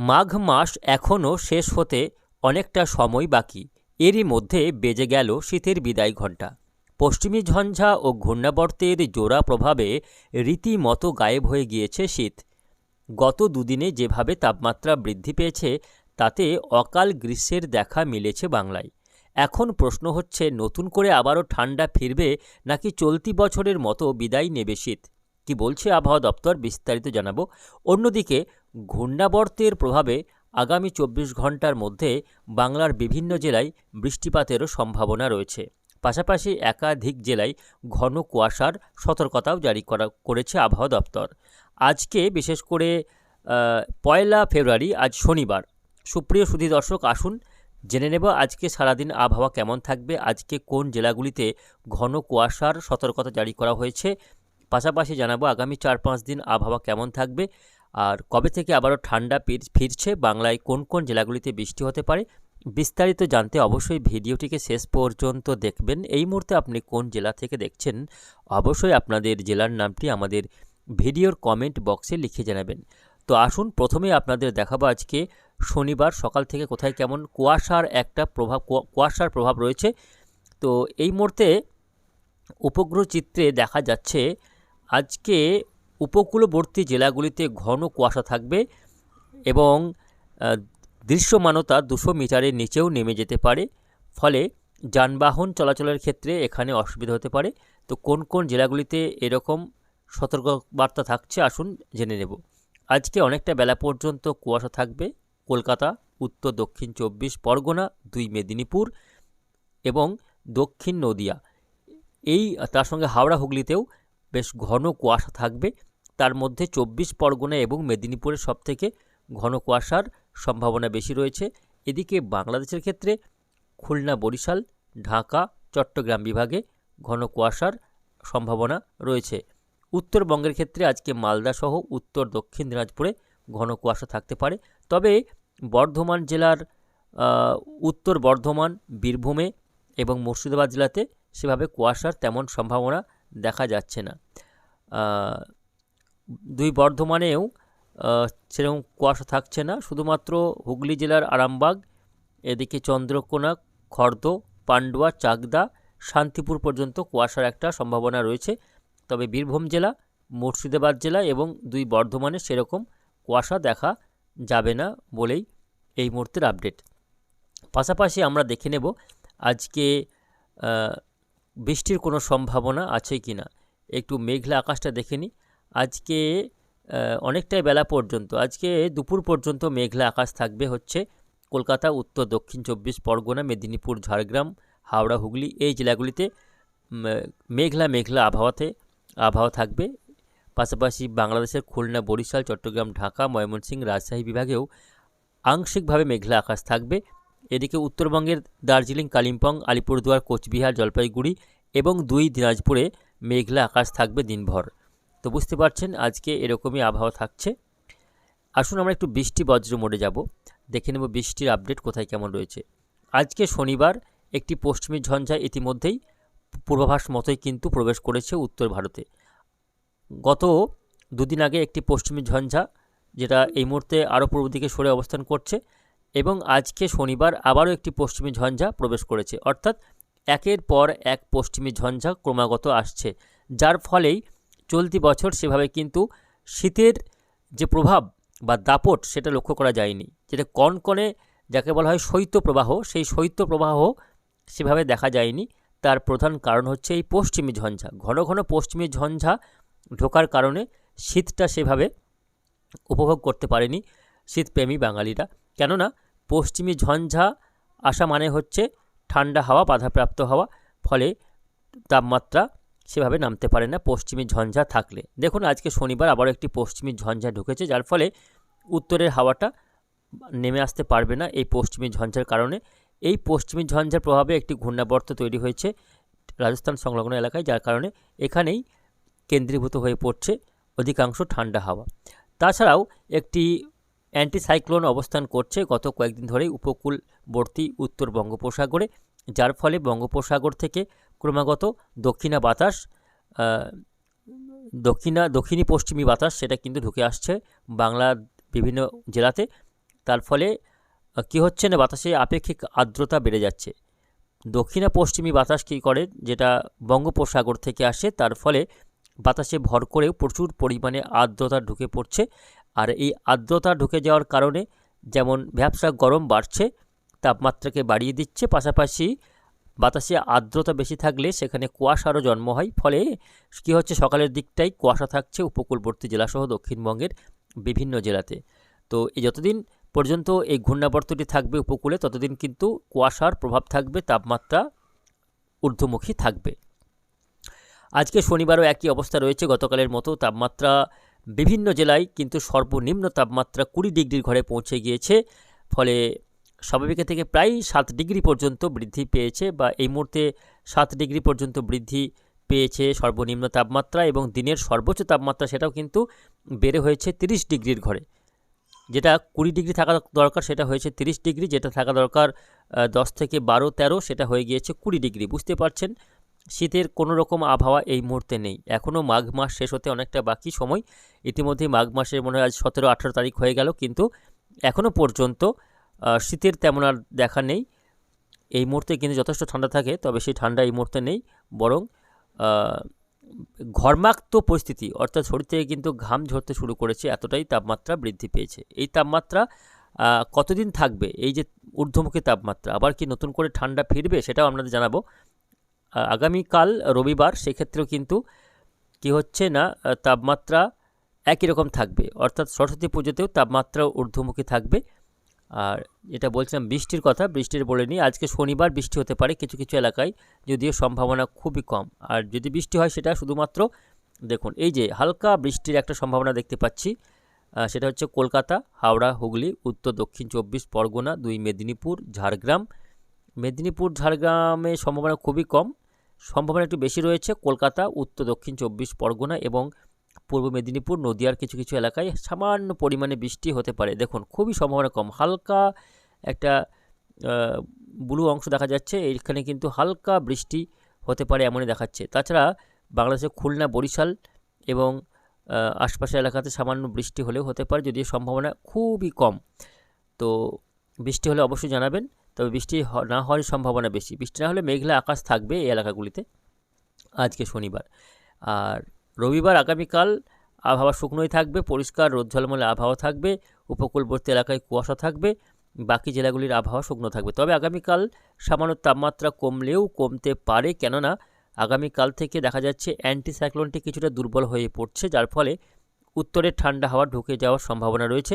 মাঘ মাস এখনও শেষ হতে অনেকটা সময় বাকি। এরই মধ্যে বেজে গেল শীতের বিদায় ঘণ্টা। পশ্চিমী ঝঞ্ঝা ও ঘূর্ণাবর্তের জোড়া প্রভাবে রীতিমতো গায়েব হয়ে গিয়েছে শীত। গত দুদিনে যেভাবে তাপমাত্রা বৃদ্ধি পেয়েছে, তাতে অকাল গ্রীষ্মের দেখা মিলেছে বাংলায়। এখন প্রশ্ন হচ্ছে, নতুন করে আবারও ঠান্ডা ফিরবে নাকি চলতি বছরের মতো বিদায় নেবে শীত? কি বলছে আবহাওয়া দপ্তর বিস্তারিত জানাব। অন্যদিকে ঘূর্ণাবর্তের প্রভাবে আগামী চব্বিশ ঘণ্টার মধ্যে বাংলার বিভিন্ন জেলায় বৃষ্টিপাতেরও সম্ভাবনা রয়েছে। পাশাপাশি একাধিক জেলায় ঘন কুয়াশার সতর্কতাও জারি করা করেছে আবহাওয়া দপ্তর। আজকে বিশেষ করে পয়লা ফেব্রুয়ারি আজ শনিবার। সুপ্রিয় সুধী দর্শক, আসুন জেনে নেব আজকে সারাদিন আবহাওয়া কেমন থাকবে, আজকে কোন জেলাগুলিতে ঘন কুয়াশার সতর্কতা জারি করা হয়েছে। পাশাপাশি জানাব আগামী চার পাঁচ দিন আবহাওয়া কেমন থাকবে আর কবে থেকে আবারও ঠান্ডা ফির- ফিরছে, বাংলায় কোন কোন জেলাগুলিতে বৃষ্টি হতে পারে, বিস্তারিত জানতে অবশ্যই ভিডিওটিকে শেষ পর্যন্ত দেখবেন। এই মুহূর্তে আপনি কোন জেলা থেকে দেখছেন, অবশ্যই আপনাদের জেলার নামটি আমাদের ভিডিওর কমেন্ট বক্সে লিখে জানাবেন। তো আসুন প্রথমে আপনাদের দেখাবো আজকে শনিবার সকাল থেকে কোথায় কেমন কুয়াশার একটা প্রভাব কুয়াশার প্রভাব রয়েছে। তো এই মুহূর্তে উপগ্রহ চিত্রে দেখা যাচ্ছে আজকে উপকূলবর্তী জেলাগুলিতে ঘন কুয়াশা থাকবে এবং দৃশ্যমানতা দুশো মিটারের নিচেও নেমে যেতে পারে। ফলে যানবাহন চলাচলের ক্ষেত্রে এখানে অসুবিধা হতে পারে। তো কোন কোন জেলাগুলিতে এরকম সতর্কবার্তা থাকছে আসুন জেনে নেব। আজকে অনেকটা বেলা পর্যন্ত কুয়াশা থাকবে। কলকাতা, উত্তর দক্ষিণ চব্বিশ, পরগনা, দুই মেদিনীপুর এবং দক্ষিণ নদিয়া। এই, তার সঙ্গে হাওড়া হুগলিতেও বেশ ঘন কুয়াশা থাকবে। তার মধ্যে চব্বিশ পরগনা এবং মেদিনীপুরের সবথেকে ঘন কুয়াশার সম্ভাবনা বেশি রয়েছে। এদিকে বাংলাদেশের ক্ষেত্রে খুলনা, বরিশাল, ঢাকা, চট্টগ্রাম বিভাগে ঘন কুয়াশার সম্ভাবনা রয়েছে। উত্তরবঙ্গের ক্ষেত্রে আজকে মালদা সহ উত্তর, দক্ষিণ দিনাজপুরে ঘন কুয়াশা থাকতে পারে। তবে বর্ধমান জেলার উত্তর বর্ধমান, বীরভূমে এবং মুর্শিদাবাদ জেলাতে সেভাবে কুয়াশার তেমন সম্ভাবনা দেখা যাচ্ছে না। দুই বর্ধমানেও সেরকম কুয়াশা থাকছে না। শুধুমাত্র হুগলি জেলার আরামবাগ, এদিকে চন্দ্রকোনা, খর্দ, পান্ডুয়া, চাকদা, শান্তিপুর পর্যন্ত কুয়াশার একটা সম্ভাবনা রয়েছে। তবে বীরভূম জেলা, মুর্শিদাবাদ জেলা এবং দুই বর্ধমানে সেরকম কুয়াশা দেখা যাবে না বলেই এই মুহূর্তের আপডেট। পাশাপাশি আমরা দেখে নেব আজকে বৃষ্টির কোনো সম্ভাবনা আছে কি না একটু মেঘলা আকাশটা দেখে নিই। আজকে অনেকটাই বেলা পর্যন্ত। আজকে দুপুর পর্যন্ত মেঘলা আকাশ থাকবে হচ্ছে কলকাতা, উত্তর, দক্ষিণ চব্বিশ, পরগনা, মেদিনীপুর, ঝাড়গ্রাম, হাওড়া, হুগলি এই জেলাগুলিতে মেঘলা মেঘলা আবহাওয়াতে আবহাওয়া থাকবে। পাশাপাশি বাংলাদেশের খুলনা, বরিশাল, চট্টগ্রাম, ঢাকা, ময়মনসিংহ, রাজশাহী বিভাগেও আংশিকভাবে মেঘলা আকাশ থাকবে। এদিকে উত্তরবঙ্গের দার্জিলিং, কালিম্পং, আলিপুরদুয়ার, কোচবিহার, জলপাইগুড়ি এবং দুই দিনাজপুরে মেঘলা আকাশ থাকবে দিনভর। তো বুঝতে পারছেন আজকে এরকমই আবহাওয়া থাকছে। আসুন আমরা একটু বৃষ্টি বজ্র মোড়ে যাব। দেখে নেব বৃষ্টির আপডেট কোথায় কেমন রয়েছে। আজকে শনিবার একটি পশ্চিমী ঝঞ্ঝা ইতিমধ্যেই পূর্বাভাস মতোই কিন্তু প্রবেশ করেছে উত্তর ভারতে। গত দুদিন আগে একটি পশ্চিমী ঝঞ্ঝা যেটা এই মুহূর্তে আরও পূর্ব দিকে সরে অবস্থান করছে এবং আজকে শনিবার আবারও একটি পশ্চিমী ঝঞ্ঝা প্রবেশ করেছে। অর্থাৎ একের পর এক পশ্চিমী ঝঞ্ঝা ক্রমাগত আসছে। যার ফলেই চলতি বছর সেভাবে কিন্তু শীতের যে প্রভাব বা দাপট সেটা লক্ষ্য করা যায়নি। যেটা কনকনে যাকে বলা হয় শৈত্যপ্রবাহ, সেই শৈত্যপ্রবাহ সেভাবে দেখা যায়নি। তার প্রধান কারণ হচ্ছে এই পশ্চিমী ঝঞ্ঝা। ঘন ঘন পশ্চিমী ঝঞ্ঝা ঢোকার কারণে শীতটা সেভাবে উপভোগ করতে পারেনি শীতপ্রেমী বাঙালিরা। কেননা পশ্চিমী ঝঞ্ঝা আসা মানে হচ্ছে ঠান্ডা হাওয়া, বাধাপ্রাপ্ত হওয়া, ফলে তাপমাত্রা সেভাবে নামতে পারে না পশ্চিমী ঝঞ্ঝা থাকলে। দেখুন, আজকে শনিবার আবার একটি পশ্চিমী ঝঞ্ঝা ঢুকেছে, যার ফলে উত্তরের হাওয়াটা নেমে আসতে পারবে না এই পশ্চিমী ঝঞ্ঝার কারণে। এই পশ্চিমী ঝঞ্ঝার প্রভাবে একটি ঘূর্ণাবর্ত তৈরি হয়েছে রাজস্থান সংলগ্ন এলাকায়, যার কারণে এখানেই কেন্দ্রীভূত হয়ে পড়ছে অধিকাংশ ঠান্ডা হাওয়া। তাছাড়াও একটি অ্যান্টিসাইক্লোন অবস্থান করছে গত কয়েকদিন ধরেই উপকূলবর্তী উত্তর বঙ্গোপসাগরে। যার ফলে বঙ্গোপসাগর থেকে ক্রমাগত দক্ষিণা বাতাস দক্ষিণা, দক্ষিণী পশ্চিমী বাতাস সেটা কিন্তু ঢুকে আসছে বাংলার বিভিন্ন জেলাতে। তার ফলে কী হচ্ছে না, বাতাসে আপেক্ষিক আর্দ্রতা বেড়ে যাচ্ছে। দক্ষিণা পশ্চিমী বাতাস কী করে, যেটা বঙ্গোপসাগর থেকে আসে, তার ফলে বাতাসে ভর করেও প্রচুর পরিমাণে আর্দ্রতা ঢুকে পড়ছে। আর এই আর্দ্রতা ঢুকে যাওয়ার কারণে যেমন ভ্যাবসা গরম বাড়ছে তাপমাত্রাকে বাড়িয়ে দিচ্ছে। পাশাপাশি বাতাসে আর্দ্রতা বেশি থাকলে সেখানে কুয়াশারও জন্ম হয়। ফলে কী হচ্ছে? সকালের দিকটাই কুয়াশা থাকছে উপকূলবর্তী জেলাসহ দক্ষিণবঙ্গের বিভিন্ন জেলাতে। তো এই যতদিন পর্যন্ত এই ঘূর্ণাবর্তটি থাকবে উপকূলে, ততদিন কিন্তু কুয়াশার প্রভাব থাকবে, তাপমাত্রা ঊর্ধ্বমুখী থাকবে। আজকে শনিবারও একই অবস্থা রয়েছে। গতকালের মতো তাপমাত্রা বিভিন্ন জেলায় কিন্তু সর্বনিম্ন তাপমাত্রা কুড়ি ডিগ্রির ঘরে পৌঁছে গিয়েছে। ফলে স্বাভাবিকের থেকে প্রায় সাত ডিগ্রি পর্যন্ত বৃদ্ধি পেয়েছে বা এই মুহূর্তে সাত ডিগ্রি পর্যন্ত বৃদ্ধি পেয়েছে সর্বনিম্ন তাপমাত্রা এবং দিনের সর্বোচ্চ তাপমাত্রা সেটাও কিন্তু বেড়ে হয়েছে তিরিশ ডিগ্রির ঘরে। যেটা কুড়ি ডিগ্রি থাকা দরকার সেটা হয়েছে তিরিশ ডিগ্রি, যেটা থাকা দরকার দশ থেকে বারো, তেরো, সেটা হয়ে গিয়েছে কুড়ি ডিগ্রি। বুঝতে পারছেন? শীতের কোনো রকম আবহাওয়া এই মুহূর্তে নেই। এখনও মাঘ মাস শেষ হতে অনেকটা বাকি সময়। ইতিমধ্যে মাঘ মাসের মনে হয় আজ সতেরো, আঠেরো তারিখ হয়ে গেল, কিন্তু এখনও পর্যন্ত শীতের তেমন আর দেখা নেই। এই মুহূর্তে কিন্তু যথেষ্ট ঠান্ডা থাকে, তবে সেই ঠান্ডা এই মুহূর্তে নেই। বরং ঘর্মাক্ত পরিস্থিতি, অর্থাৎ শরীর থেকে কিন্তু ঘাম ঝরতে শুরু করেছে, এতটাই তাপমাত্রা বৃদ্ধি পেয়েছে। এই তাপমাত্রা কতদিন থাকবে? এই যে ঊর্ধ্বমুখী তাপমাত্রা, আবার কি নতুন করে ঠান্ডা ফিরবে সেটাও আপনাদের জানাব। আগামীকাল রবিবার সেক্ষেত্রেও কিন্তু কি হচ্ছে না তাপমাত্রা একই রকম থাকবে। অর্থাৎ সরস্বতী পুজোতেও তাপমাত্রা ঊর্ধ্বমুখী থাকবে। আর এটা বলছিলাম, বৃষ্টির কথা, বৃষ্টির বলেনি আজকে শনিবার বৃষ্টি হতে পারে কিছু কিছু এলাকায়, যদিও সম্ভাবনা খুবই কম। আর যদি বৃষ্টি হয়, সেটা শুধুমাত্র দেখুন, এই যে হালকা বৃষ্টির একটা সম্ভাবনা দেখতে পাচ্ছি সেটা হচ্ছে কলকাতা, হাওড়া, হুগলি, উত্তর, দক্ষিণ চব্বিশ, পরগনা, দুই মেদিনীপুর, ঝাড়গ্রাম। মেদিনীপুর, ঝাড়গ্রামে সম্ভাবনা খুবই কম, সম্ভাবনা একটু বেশি রয়েছে, কলকাতা, উত্তর, দক্ষিণ চব্বিশ, পরগনা এবং পূর্ব মেদিনীপুর, নদিয়ার কিছু কিছু এলাকায় সামান্য পরিমাণে বৃষ্টি হতে পারে। দেখুন, খুবই সম্ভাবনা কম। হালকা একটা ব্লু অংশ দেখা যাচ্ছে। এইখানে কিন্তু হালকা বৃষ্টি হতে পারে এমনই দেখাচ্ছে। তাছাড়া বাংলাদেশের খুলনা, বরিশাল এবং আশপাশের এলাকাতে সামান্য বৃষ্টি হলেও হতে পারে, যদিও সম্ভাবনা খুবই কম। তো বৃষ্টি হলে অবশ্যই জানাবেন, তবে বৃষ্টি না হওয়ার সম্ভাবনা বেশি। বৃষ্টি না হলে মেঘলা আকাশ থাকবে এই এলাকাগুলিতে আজকে শনিবার। আর রবিবার আগামীকাল আবহাওয়া শুকনোই থাকবে, পরিষ্কার রোদ ঝলমলে আবহাওয়া থাকবে, উপকূলবর্তী এলাকায় কুয়াশা থাকবে, বাকি জেলাগুলির আবহাওয়া শুকনো থাকবে। তবে আগামীকাল সামান্য তাপমাত্রা কমলেও কমতে পারে, কেননা আগামীকাল থেকে দেখা যাচ্ছে অ্যান্টিসাইক্লোনটি কিছুটা দুর্বল হয়ে পড়ছে, যার ফলে উত্তরের ঠান্ডা হাওয়া ঢুকে যাওয়ার সম্ভাবনা রয়েছে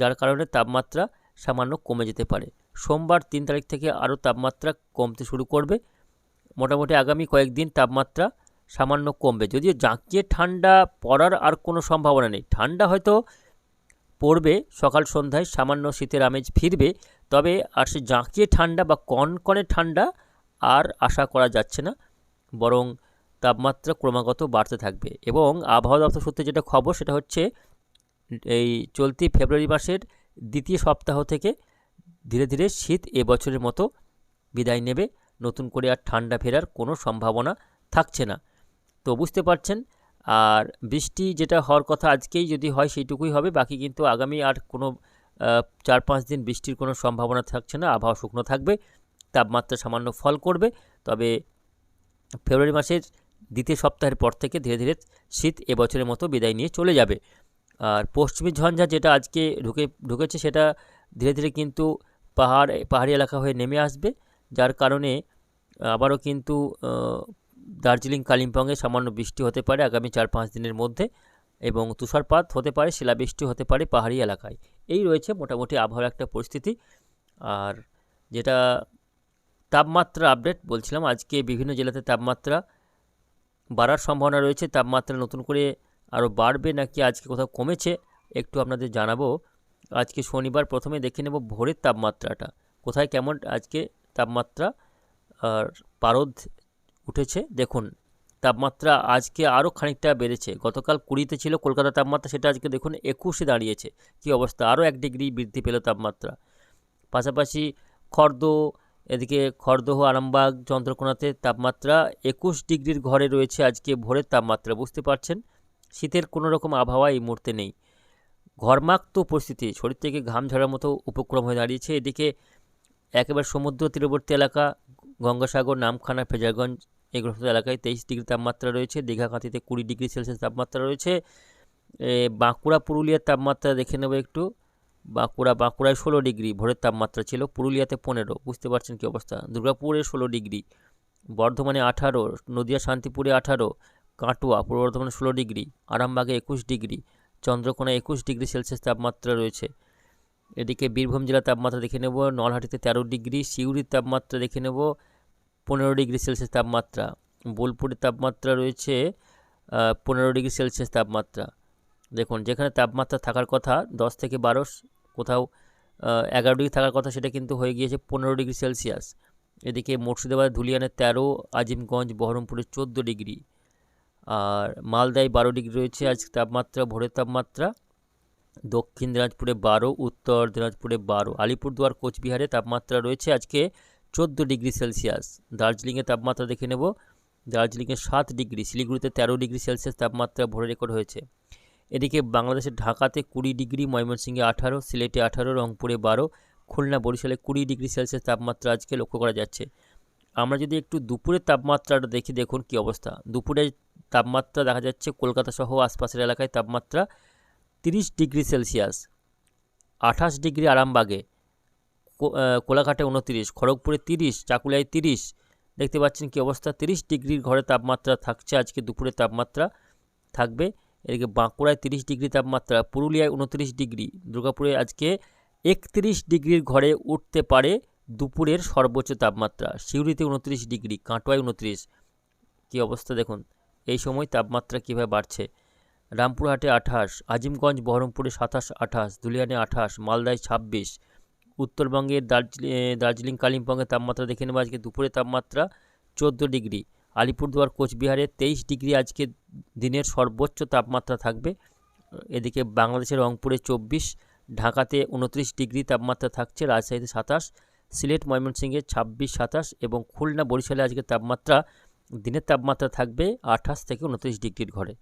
যার কারণে তাপমাত্রা সামান্য কমে যেতে পারে। সোমবার তিন তারিখ থেকে আরও তাপমাত্রা কমতে শুরু করবে। মোটামুটি আগামী কয়েকদিন তাপমাত্রা সামান্য কমবে। যদিও জাঁকিয়ে ঠান্ডা পড়ার আর কোনো সম্ভাবনা নেই। ঠান্ডা হয়তো পড়বে, সকাল সন্ধ্যায় সামান্য শীতের আমেজ ফিরবে, তবে আর সে জাঁকিয়ে ঠান্ডা বা কনকনে ঠান্ডা আর আশা করা যাচ্ছে না, বরং তাপমাত্রা ক্রমাগত বাড়তে থাকবে। এবং আবহাওয়া দপ্তর সূত্রে যেটা খবর, সেটা হচ্ছে এই চলতি ফেব্রুয়ারি মাসের দ্বিতীয় সপ্তাহ থেকে ধীরে ধীরে শীত এবছরের মতো বিদায় নেবে। নতুন করে আর ঠান্ডা ফেরার কোনো সম্ভাবনা থাকছে না। তো বুঝতে পারছেন। আর বৃষ্টি যেটা হওয়ার কথা আজকেই যদি হয় সেইটুকুই হবে। বাকি কিন্তু আগামী আর কোনো চার পাঁচ দিন বৃষ্টির কোনো সম্ভাবনা থাকছে না। আবহাওয়া শুকনো থাকবে, তাপমাত্রা সামান্য ফল করবে। তবে ফেব্রুয়ারি মাসের দ্বিতীয় সপ্তাহের পর থেকে ধীরে ধীরে শীত এবছরের মতো বিদায় নিয়ে চলে যাবে। আর পশ্চিমী ঝঞ্ঝা যেটা আজকে ঢুকে, ঢুকেছে সেটা ধীরে ধীরে কিন্তু পাহাড়, পাহাড়ি এলাকা হয়ে নেমে আসবে। যার কারণে আবারও কিন্তু দার্জিলিং কালিম্পংয়ে সামান্য বৃষ্টি হতে পারে আগামী চার পাঁচ দিনের মধ্যে এবং তুষারপাত হতে পারে, শিলাবৃষ্টি হতে পারে পাহাড়ি এলাকায়। এই রয়েছে মোটামুটি আবহাওয়ার একটা পরিস্থিতি। আর যেটা তাপমাত্রা আপডেট বলছিলাম, আজকে বিভিন্ন জেলাতে তাপমাত্রা বাড়ার সম্ভাবনা রয়েছে। তাপমাত্রা নতুন করে আরও বাড়বে নাকি আজকে কোথাও কমেছে, একটু আপনাদের জানাব। আজকে শনিবার প্রথমে দেখে নেব ভোরের তাপমাত্রাটা। কোথায় কেমন আজকে তাপমাত্রা আর পারদ উঠেছে। দেখুন, তাপমাত্রা আজকে আরও খানিকটা বেড়েছে। গতকাল কুড়িতে ছিল কলকাতা তাপমাত্রা সেটা আজকে দেখুন একুশে দাঁড়িয়েছে। কী অবস্থা? আরও এক ডিগ্রি বৃদ্ধি পেল তাপমাত্রা। পাশাপাশি খর্দ, এদিকে খড়দহ আরামবাগ, চন্দ্রকোনাতে তাপমাত্রা একুশ ডিগ্রির ঘরে রয়েছে আজকে ভোরের তাপমাত্রা, বুঝতে পারছেন? শীতের কোনো রকম আবহাওয়া এই মুহূর্তে নেই। ঘরমাক্ত পরিস্থিতি, শরীর থেকে ঘাম ঝরার মতো উপক্রম হয়ে দাঁড়িয়েছে। এদিকে একেবারে সমুদ্র তীরবর্তী এলাকা, গঙ্গাসাগর, নামখানা, ফেজারগঞ্জ এগুলো সমস্ত এলাকায় তেইশ ডিগ্রি তাপমাত্রা রয়েছে দীঘাকাতিতে কুড়ি ডিগ্রি সেলসিয়াস তাপমাত্রা রয়েছে। বাঁকুড়া, পুরুলিয়ার তাপমাত্রা দেখে নেব একটু। বাঁকুড়া, বাঁকুড়ায় ষোলো ডিগ্রি, ভোরের তাপমাত্রা ছিল পুরুলিয়াতে পনেরো, বুঝতে পারছেন কী অবস্থা? দুর্গাপুরে ষোলো ডিগ্রি, বর্ধমানে আঠারো, নদিয়া, শান্তিপুরে আঠারো, কাটোয়া, পূর্ব বর্ধমানে ষোলো ডিগ্রি, আরামবাগে একুশ ডিগ্রি চন্দ্রকোনা একুশ ডিগ্রি সেলসিয়াস তাপমাত্রা রয়েছে। এদিকে বীরভূম জেলার তাপমাত্রা দেখে নেব, নলহাটিতে তেরো ডিগ্রি, সিউড়ির তাপমাত্রা দেখে নেব পনেরো ডিগ্রি সেলসিয়াস তাপমাত্রা। বোলপুরের তাপমাত্রা রয়েছে পনেরো ডিগ্রি সেলসিয়াস তাপমাত্রা। দেখুন, যেখানে তাপমাত্রা থাকার কথা, দশ থেকে বারো কোথাও এগারো ডিগ্রি থাকার কথা, সেটা কিন্তু হয়ে গিয়েছে পনেরো ডিগ্রি সেলসিয়াস। এদিকে মুর্শিদাবাদ, ধুলিয়ানে তেরো, আজিমগঞ্জ, বহরমপুরে চোদ্দ ডিগ্রি। আর মালদায় বারো ডিগ্রি রয়েছে, আজ তাপমাত্রা, ভোরের তাপমাত্রা। দক্ষিণ দিনাজপুরে বারো, উত্তর দিনাজপুরে বারো। আলিপুরদুয়ার, কোচবিহারে তাপমাত্রা রয়েছে আজকে চোদ্দ ডিগ্রি সেলসিয়াস। দার্জিলিংয়ে তাপমাত্রা দেখে নেব। দার্জিলিংয়ে সাত ডিগ্রি, শিলিগুড়িতে তেরো ডিগ্রি সেলসিয়াস তাপমাত্রা ভোরে রেকর্ড হয়েছে। এদিকে বাংলাদেশের ঢাকাতে কুড়ি ডিগ্রি, ময়মনসিংহে আঠারো, সিলেটে আঠারো, রংপুরে বারো, খুলনা, বরিশালে কুড়ি ডিগ্রি সেলসিয়াস তাপমাত্রা আজকে লক্ষ্য করা যাচ্ছে। আমরা যদি একটু দুপুরের তাপমাত্রাটা দেখি, দেখুন কী অবস্থা। দুপুরে তাপমাত্রা দেখা যাচ্ছে কলকাতা সহ আশপাশের এলাকায় তাপমাত্রা তিরিশ ডিগ্রি সেলসিয়াস, আঠাশ ডিগ্রি আরামবাগে। কোলাঘাটে উনতিরিশ, খড়গপুরে তিরিশ, চাকুলায় তিরিশ। দেখতে পাচ্ছেন কী অবস্থা? তিরিশ ডিগ্রির ঘরে তাপমাত্রা থাকছে। আজকে দুপুরের তাপমাত্রা থাকবে। এদিকে বাঁকুড়ায় তিরিশ ডিগ্রি তাপমাত্রা, পুরুলিয়ায় উনত্রিশ ডিগ্রি। দুর্গাপুরে আজকে একত্রিশ ডিগ্রির ঘরে উঠতে পারে দুপুরের সর্বোচ্চ তাপমাত্রা। সিউড়িতে উনত্রিশ ডিগ্রি, কাটোয়ায় উনত্রিশ। কী অবস্থা দেখুন? এই সময় তাপমাত্রা কীভাবে বাড়ছে? রামপুরহাটে আঠাশ, আজিমগঞ্জ, বহরমপুরে সাতাশ, আঠাশ, দুলিয়ানে আঠাশ, মালদায় ছাব্বিশ উত্তরবঙ্গের দার্জিলিং দার্জিলিং, কালিম্পংয়ের তাপমাত্রা দেখে নেব। আজকে দুপুরে তাপমাত্রা চোদ্দ ডিগ্রি। আলিপুরদুয়ার, কোচবিহারে তেইশ ডিগ্রি। আজকে দিনের সর্বোচ্চ তাপমাত্রা থাকবে এদিকে বাংলাদেশের রংপুরে চব্বিশ, ঢাকাতে উনত্রিশ ডিগ্রি তাপমাত্রা থাকছে, রাজশাহীতে সাতাশ, সিলেট, ময়মনসিংহে ছাব্বিশ, সাতাশ এবং খুলনা বরিশালে আজকে তাপমাত্রা, দিনের তাপমাত্রা থাকবে আঠাশ থেকে উনত্রিশ ডিগ্রির ঘরে।